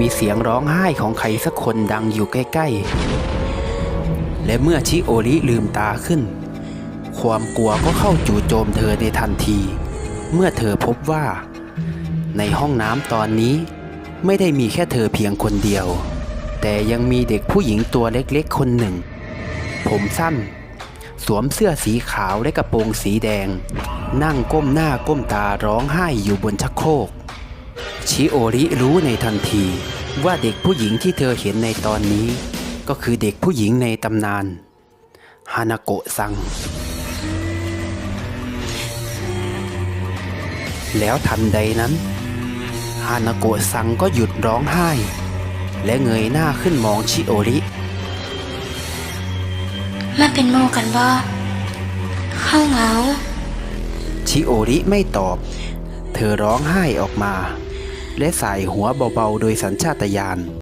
มีเสียงร้องไห้ของใครสักคนดังอยู่ใกล้ๆ และเมื่อชิโอริลืมตาขึ้น ความกลัวก็เข้าจู่โจมเธอในทันที เมื่อเธอพบว่า ในห้องน้ำตอนนี้ ไม่ได้มีแค่เธอเพียงคนเดียว แต่ยังมีเด็กผู้หญิงตัวเล็กๆ คนหนึ่ง ผมสั้น สวมเสื้อสีขาวและกระโปรงสีแดง นั่งก้มหน้าก้มตาร้องไห้อยู่บนชักโครก ชิโอริรู้ในทันที ว่าเด็กผู้หญิงที่เธอเห็นในตอนนี้ ก็คือเด็กผู้หญิงในตำนานฮานาโกะซัง แล้วทันใดนั้นฮานาโกะซังก็หยุดร้องไห้ และเงยหน้าขึ้นมองชิโอริมาเป็นโมกันบ่เข้าเหงาชิโอริไม่ตอบ เธอร้องไห้ออกมา และสายหัวเบาๆ โดยสัญชาตญาณ